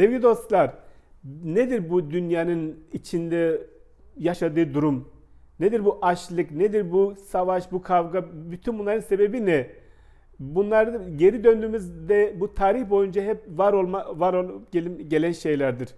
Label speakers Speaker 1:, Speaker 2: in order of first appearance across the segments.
Speaker 1: Sevgili dostlar, nedir bu dünyanın içinde yaşadığı durum? Nedir bu açlık, nedir bu savaş, bu kavga? Bütün bunların sebebi ne? Bunlar geri döndüğümüzde bu tarih boyunca hep var olma var gelin- gelen şeylerdir.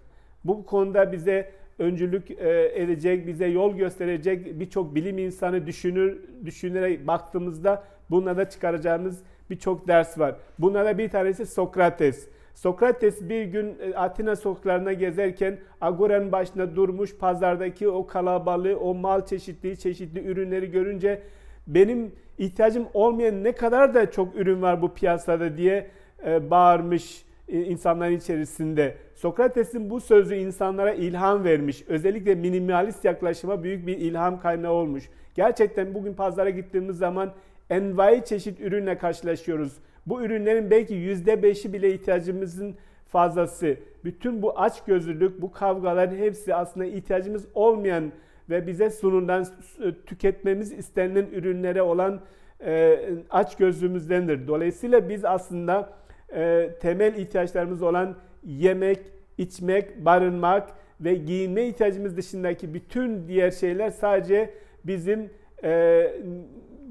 Speaker 1: Bu konuda bize öncülük e, edecek, bize yol gösterecek birçok bilim insanı düşünür düşünerek baktığımızda bunlara çıkaracağımız birçok ders var. Bunlara bir tanesi Sokrates. Sokrates bir gün e, Atina sokaklarına gezerken Agora'nın başında durmuş pazardaki o kalabalığı, o mal çeşitliği, çeşitli ürünleri görünce benim ihtiyacım olmayan ne kadar da çok ürün var bu piyasada diye e, bağırmış e, insanların içerisinde. Sokrates'in bu sözü insanlara ilham vermiş. Özellikle minimalist yaklaşıma büyük bir ilham kaynağı olmuş. Gerçekten bugün pazara gittiğimiz zaman envai çeşit ürünle karşılaşıyoruz. Bu ürünlerin belki %5'i bile ihtiyacımızın fazlası. Bütün bu açgözlülük, bu kavgaların hepsi aslında ihtiyacımız olmayan ve bize sunulan, tüketmemiz istenilen ürünlere olan e, açgözlüğümüzdendir. Dolayısıyla biz aslında e, temel ihtiyaçlarımız olan yemek, içmek, barınmak ve giyinme ihtiyacımız dışındaki bütün diğer şeyler sadece bizim e,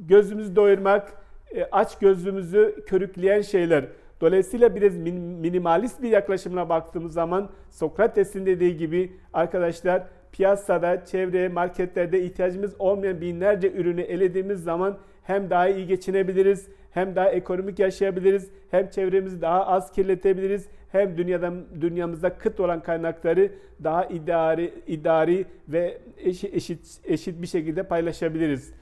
Speaker 1: gözümüzü doyurmak, e, aç gözlüğümüzü körükleyen şeyler. Dolayısıyla biraz min- minimalist bir yaklaşımına baktığımız zaman Sokrates'in dediği gibi arkadaşlar piyasada, çevreye, marketlerde ihtiyacımız olmayan binlerce ürünü elediğimiz zaman hem daha iyi geçinebiliriz, hem daha ekonomik yaşayabiliriz, hem çevremizi daha az kirletebiliriz, hem dünyadan dünyamızda kıt olan kaynakları daha idari, idari ve eşit, eşit, eşit bir şekilde paylaşabiliriz.